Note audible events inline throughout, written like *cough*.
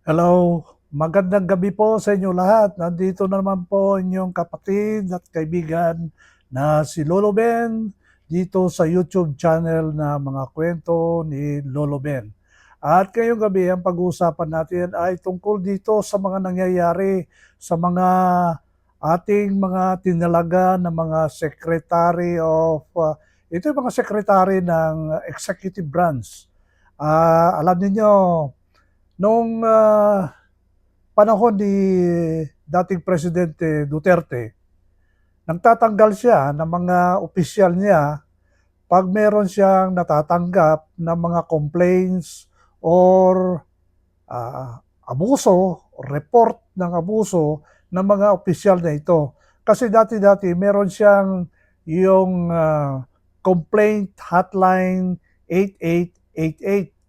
Hello, magandang gabi po sa inyo lahat. Nandito na naman po inyong kapatid at kaibigan na si Lolo Ben dito sa YouTube channel na mga kwento ni Lolo Ben. At ngayong gabi, ang pag-uusapan natin ay tungkol dito sa mga nangyayari sa mga ating mga tinalaga na mga secretary of, uh, ito yung mga secretary ng executive branch. Ah, alam niyo Nung ah, panahon ni dating Presidente Duterte, nagtatanggal siya ng mga opisyal niya pag meron siyang natatanggap ng mga complaints or ah, abuso, report ng abuso ng mga opisyal na ito. Kasi dati-dati meron siyang yung ah, complaint hotline 8888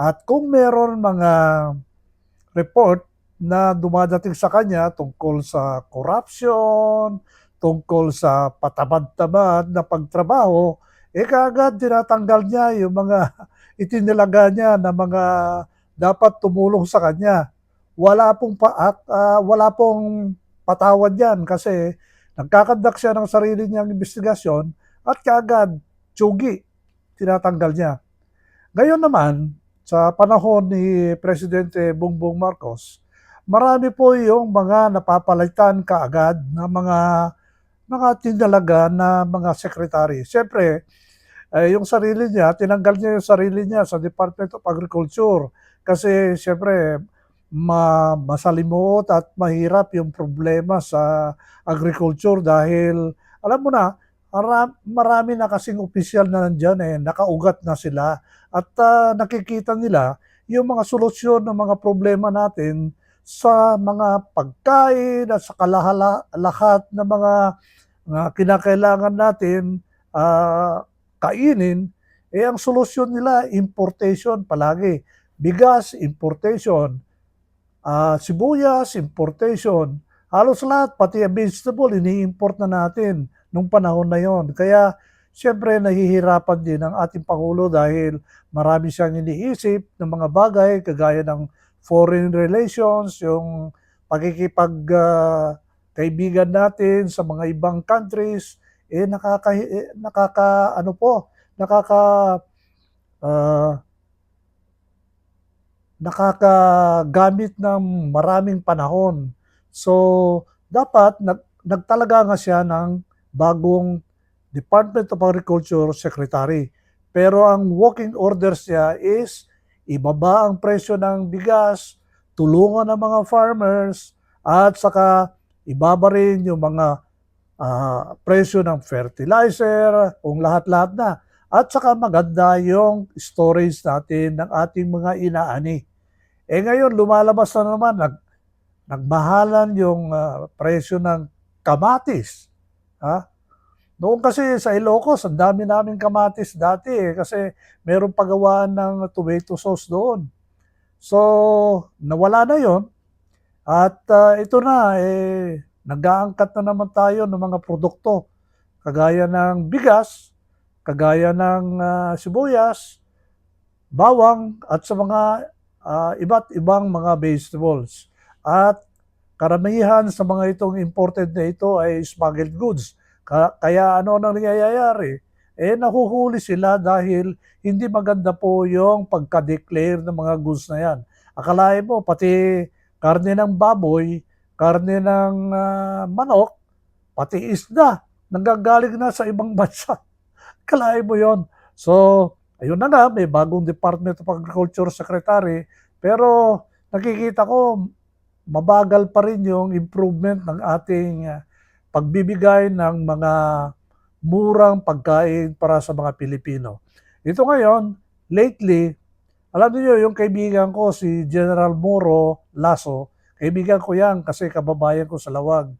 at kung meron mga report na dumadating sa kanya tungkol sa corruption, tungkol sa patabad-tabad na pagtrabaho, eh kaagad tinatanggal niya yung mga *laughs* itinilaga niya na mga dapat tumulong sa kanya. Wala pong pa, at, ah, wala pong patawad yan kasi nagkakandak siya ng sarili niyang investigasyon at kaagad, tsugi, tinatanggal niya. Ngayon naman, sa panahon ni Presidente Bongbong Marcos, marami po yung mga napapalitan kaagad na mga mga tinalaga na mga sekretary. Siyempre, eh, yung sarili niya, tinanggal niya yung sarili niya sa Department of Agriculture kasi siyempre ma masalimuot at mahirap yung problema sa agriculture dahil alam mo na, marami na kasing opisyal na nandyan eh, nakaugat na sila at ah, nakikita nila yung mga solusyon ng mga problema natin sa mga pagkain at sa kalahala, lahat ng mga, mga kinakailangan natin ah, kainin, eh ang solusyon nila importation palagi. Bigas, importation. Ah, sibuyas, importation. Halos lahat, pati vegetable, ini-import na natin nung panahon na yon. Kaya Siyempre nahihirapan din ang ating Pangulo dahil marami siyang iniisip ng mga bagay kagaya ng foreign relations, yung pakikipag ah, kaibigan natin sa mga ibang countries, eh nakaka, eh, nakaka ano po, nakaka ah, nakakagamit ng maraming panahon. So, dapat nag, nagtalaga nga siya ng bagong Department of Agriculture Secretary. Pero ang working orders niya is ibaba ang presyo ng bigas, tulungan ng mga farmers, at saka ibaba rin yung mga ah, presyo ng fertilizer, kung lahat-lahat na. At saka maganda yung storage natin ng ating mga inaani. Eh ngayon, lumalabas na naman, nag, nagmahalan yung ah, presyo ng kamatis. Ha? Noon kasi sa Ilocos, ang dami namin kamatis dati eh, kasi meron pagawaan ng tomato sauce doon. So, nawala na yon at ah, ito na, eh, nag-aangkat na naman tayo ng mga produkto kagaya ng bigas, kagaya ng ah, sibuyas, bawang at sa mga ah, iba't ibang mga vegetables. At karamihan sa mga itong imported na ito ay smuggled goods. Ka- Kaya ano nang nangyayari? Eh nahuhuli sila dahil hindi maganda po yung pagka-declare ng mga goods na yan. Akalain mo, pati karne ng baboy, karne ng ah, manok, pati isda, nanggagaling na sa ibang bansa. *laughs* Akalain mo yon. So, ayun na nga, may bagong Department of Agriculture Secretary, pero nakikita ko mabagal pa rin yung improvement ng ating ah, pagbibigay ng mga murang pagkain para sa mga Pilipino. Ito ngayon, lately, alam niyo yung kaibigan ko si General Moro Lasso, kaibigan ko yan kasi kababayan ko sa Lawag.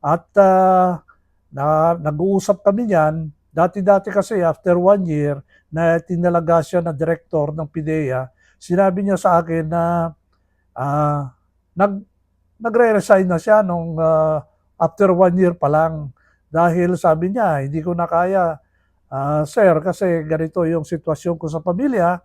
At ah, na, nag-uusap kami niyan, dati-dati kasi after one year na tinalaga siya na director ng PIDEA, sinabi niya sa akin na ah, nag, nagre-resign na siya nung ah, after one year pa lang. Dahil sabi niya, hindi ko na kaya, ah, sir, kasi ganito yung sitwasyon ko sa pamilya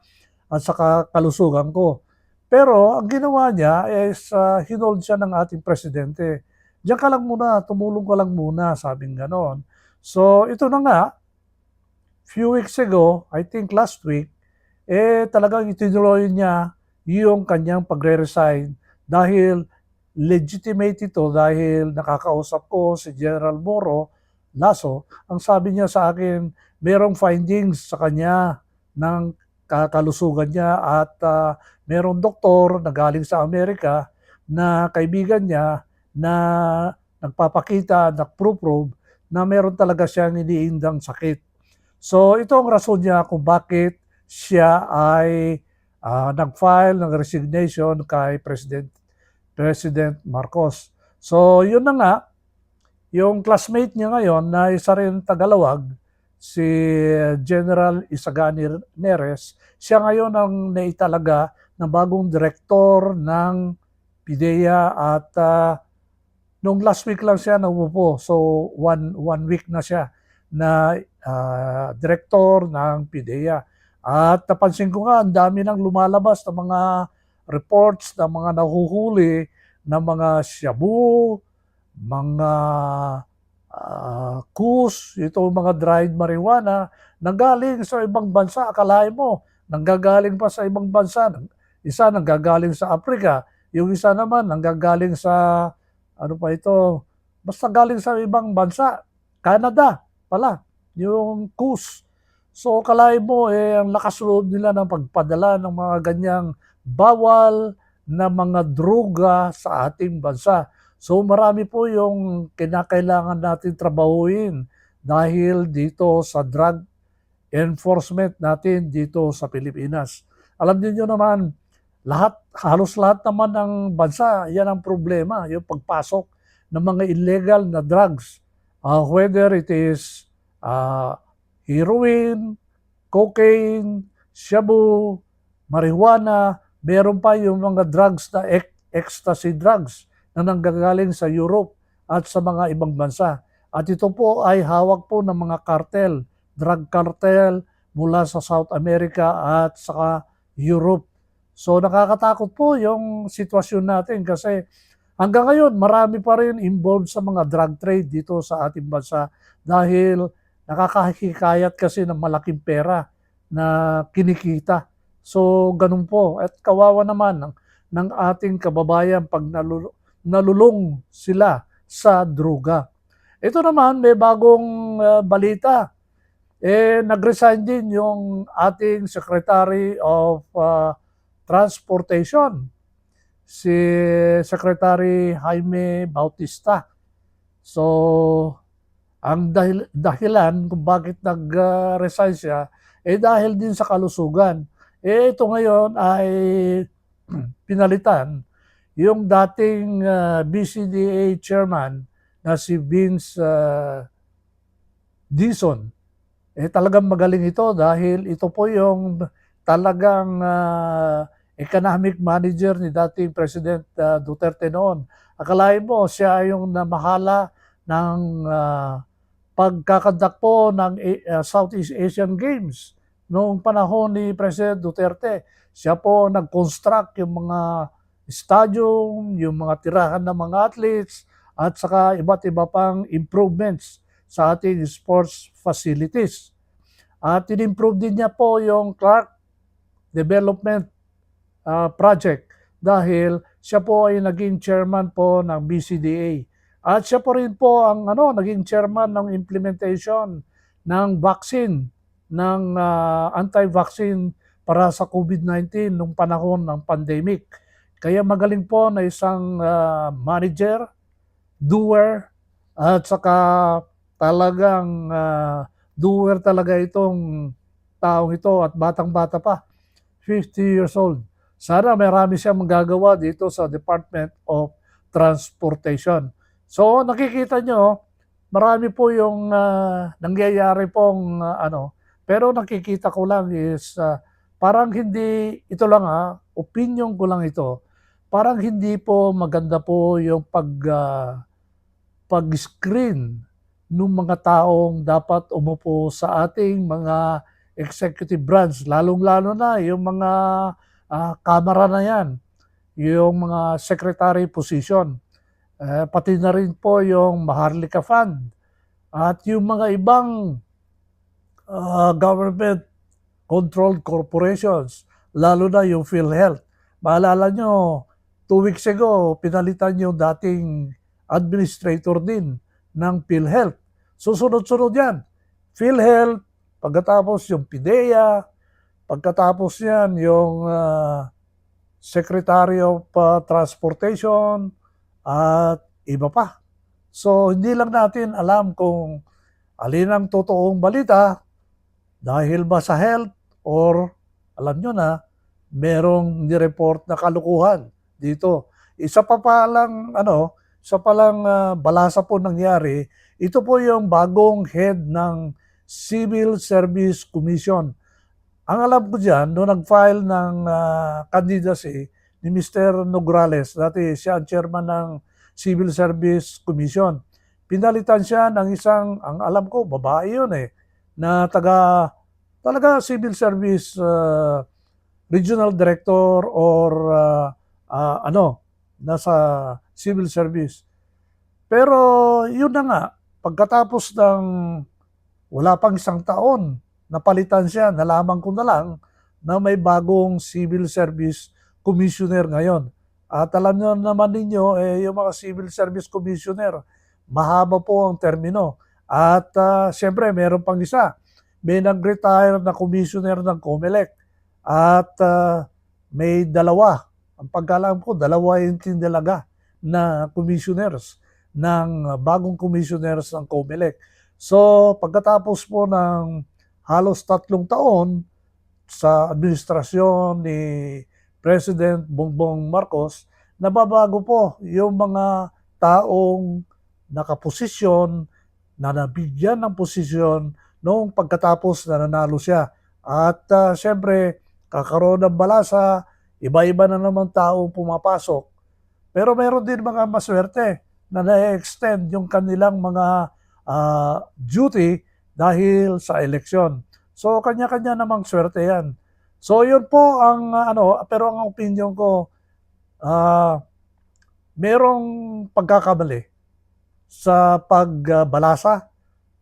at sa kalusugan ko. Pero ang ginawa niya is uh, hinold siya ng ating presidente. Diyan ka lang muna, tumulong ka lang muna, sabing ganon. So ito na nga, few weeks ago, I think last week, eh talagang itinuloy niya yung kanyang pagre-resign dahil legitimate ito dahil nakakausap ko si General Moro Lasso, ang sabi niya sa akin, merong findings sa kanya ng kakalusugan niya at uh, merong doktor na galing sa Amerika na kaibigan niya na nagpapakita, nagprove na meron talaga siyang iniindang sakit. So ito ang rason niya kung bakit siya ay uh, nag-file ng resignation kay President President Marcos. So yun na nga, yung classmate niya ngayon na isa rin tagalawag, si General Isagani Neres, siya ngayon ang naitalaga ng bagong direktor ng PIDEA at uh, nung last week lang siya naupo. So one, one week na siya na uh, direktor ng PIDEA. At napansin ko nga, ang dami nang lumalabas ng mga reports ng mga nahuhuli ng mga shabu, mga uh, kus, ito mga dried marijuana, nanggaling sa ibang bansa. Akalain mo, nanggagaling pa sa ibang bansa. Isa nanggagaling sa Africa, yung isa naman nanggagaling sa, ano pa ito, basta galing sa ibang bansa. Canada pala, yung kus. So kalahin mo, eh, ang lakas loob nila ng pagpadala ng mga ganyang bawal na mga droga sa ating bansa. So marami po yung kinakailangan natin trabahuin dahil dito sa drug enforcement natin dito sa Pilipinas. Alam niyo naman, lahat, halos lahat naman ng bansa, yan ang problema, yung pagpasok ng mga illegal na drugs. Uh, whether it is uh, heroin, cocaine, shabu, marijuana, meron pa yung mga drugs na ecstasy drugs na nanggagaling sa Europe at sa mga ibang bansa. At ito po ay hawak po ng mga cartel, drug cartel mula sa South America at saka Europe. So nakakatakot po yung sitwasyon natin kasi hanggang ngayon marami pa rin involved sa mga drug trade dito sa ating bansa dahil nakakahikayat kasi ng malaking pera na kinikita. So ganun po. At kawawa naman ng, ng ating kababayan pag nalulo, nalulong sila sa droga. Ito naman, may bagong uh, balita. Eh, nag-resign din yung ating Secretary of uh, Transportation, si Secretary Jaime Bautista. So, ang dahil, dahilan kung bakit nag-resign siya, eh dahil din sa kalusugan. Eh ito ngayon ay *clears throat* pinalitan yung dating uh, BCDA chairman na si Vince uh, Dison, eh talagang magaling ito dahil ito po yung talagang uh, economic manager ni dating President uh, Duterte noon. Akalain mo siya yung namahala ng uh, pagkakandak po ng uh, Southeast Asian Games noong panahon ni President Duterte. Siya po nag-construct yung mga stadium, yung mga tirahan ng mga athletes, at saka iba't iba pang improvements sa ating sports facilities. At in-improve din niya po yung Clark Development uh, Project dahil siya po ay naging chairman po ng BCDA. At siya po rin po ang ano, naging chairman ng implementation ng vaccine, ng uh, anti-vaccine para sa COVID-19 nung panahon ng pandemic. Kaya magaling po na isang uh, manager, doer, at saka talagang uh, doer talaga itong taong ito at batang-bata pa, 50 years old. Sana marami siyang magagawa dito sa Department of Transportation. So nakikita nyo, marami po yung uh, nangyayari pong uh, ano, pero nakikita ko lang is uh, parang hindi, ito lang ha, opinion ko lang ito, parang hindi po maganda po yung pag uh, pag-screen ng mga taong dapat umupo sa ating mga executive branch, lalong-lalo na yung mga uh, kamera na yan. yung mga secretary position. Eh, pati na rin po yung Maharlika Fund at yung mga ibang ah, government controlled corporations, lalo na yung PhilHealth. Maalala nyo, two weeks ago, pinalitan yung dating administrator din ng PhilHealth. Susunod-sunod yan. PhilHealth, pagkatapos yung PIDEA, pagkatapos yan yung ah, Secretary of ah, Transportation, at iba pa. So, hindi lang natin alam kung alin ang totoong balita dahil ba sa health or alam nyo na, merong nireport na kalukuhan dito. Isa pa palang, ano, isa palang ah, balasa po nangyari, ito po yung bagong head ng Civil Service Commission. Ang alam ko dyan, noong nag-file ng ah, candidacy ni Mr. Nograles, dati siya ang chairman ng Civil Service Commission. Pinalitan siya ng isang, ang alam ko, babae yun eh, na taga, talaga Civil Service ah, Regional Director or ah, ah, ano, nasa Civil Service. Pero yun na nga, pagkatapos ng wala pang isang taon, napalitan siya, nalaman ko na lang na may bagong Civil Service Commissioner ngayon. At alam nyo naman ninyo, eh, yung mga Civil Service Commissioner, mahaba po ang termino. At ah, siyempre, meron pang isa. May nag-retire na commissioner ng COMELEC. At ah, may dalawa. Ang pagkalam ko, dalawa yung tindalaga na commissioners ng bagong commissioners ng COMELEC. So, pagkatapos po ng halos tatlong taon sa administrasyon ni President Bongbong Marcos, nababago po yung mga taong nakaposisyon na nabigyan ng posisyon noong pagkatapos na nanalo siya. At uh, siyempre, kakaroon ng balasa, iba-iba na naman tao pumapasok. Pero meron din mga maswerte na na-extend yung kanilang mga uh, duty dahil sa eleksyon. So kanya-kanya namang swerte 'yan. So yun po ang uh, ano, pero ang opinion ko uh, merong pagkakamali sa pagbalasa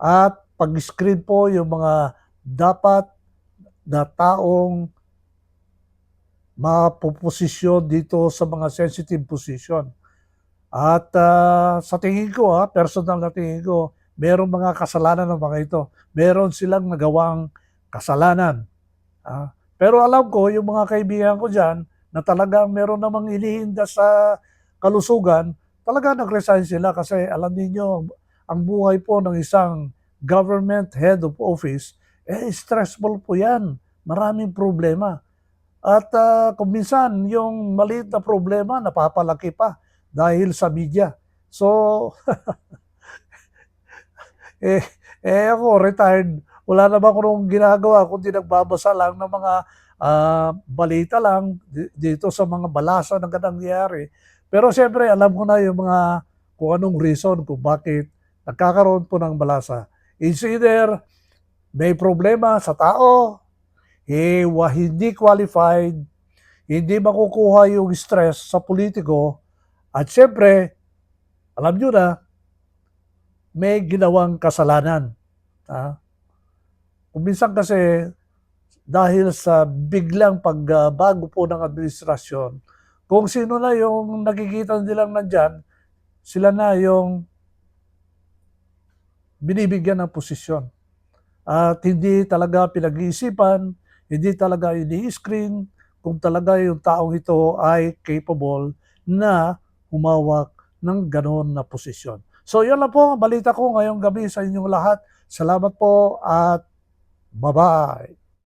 at pag-screen po yung mga dapat na taong mapuposisyon dito sa mga sensitive position. At uh, sa tingin ko, ha, personal na tingin ko, merong mga kasalanan ng mga ito. Meron silang nagawang kasalanan. Ah, pero alam ko, yung mga kaibigan ko dyan, na talagang meron namang inihinda sa kalusugan, talaga nag-resign sila kasi alam niyo ang buhay po ng isang government head of office, eh stressful po yan. Maraming problema. At uh, kung minsan, yung maliit na problema, napapalaki pa dahil sa media. So, *laughs* eh, eh ako, retired, wala naman ko nung ginagawa kundi nagbabasa lang ng mga uh, balita lang dito sa mga balasa na nangyayari. Pero siyempre, alam ko na yung mga kung anong reason kung bakit nagkakaroon po ng balasa. It's either may problema sa tao, eh, hindi qualified, hindi makukuha yung stress sa politiko, at siyempre, alam nyo na, may ginawang kasalanan. Ha? Kung minsan kasi, dahil sa biglang pagbago po ng administrasyon, kung sino na yung nakikita nilang nandyan, sila na yung binibigyan ng posisyon. At hindi talaga pinag-iisipan, hindi talaga ini-screen kung talaga yung taong ito ay capable na humawak ng ganoon na posisyon. So yun lang po ang balita ko ngayong gabi sa inyong lahat. Salamat po at bye-bye.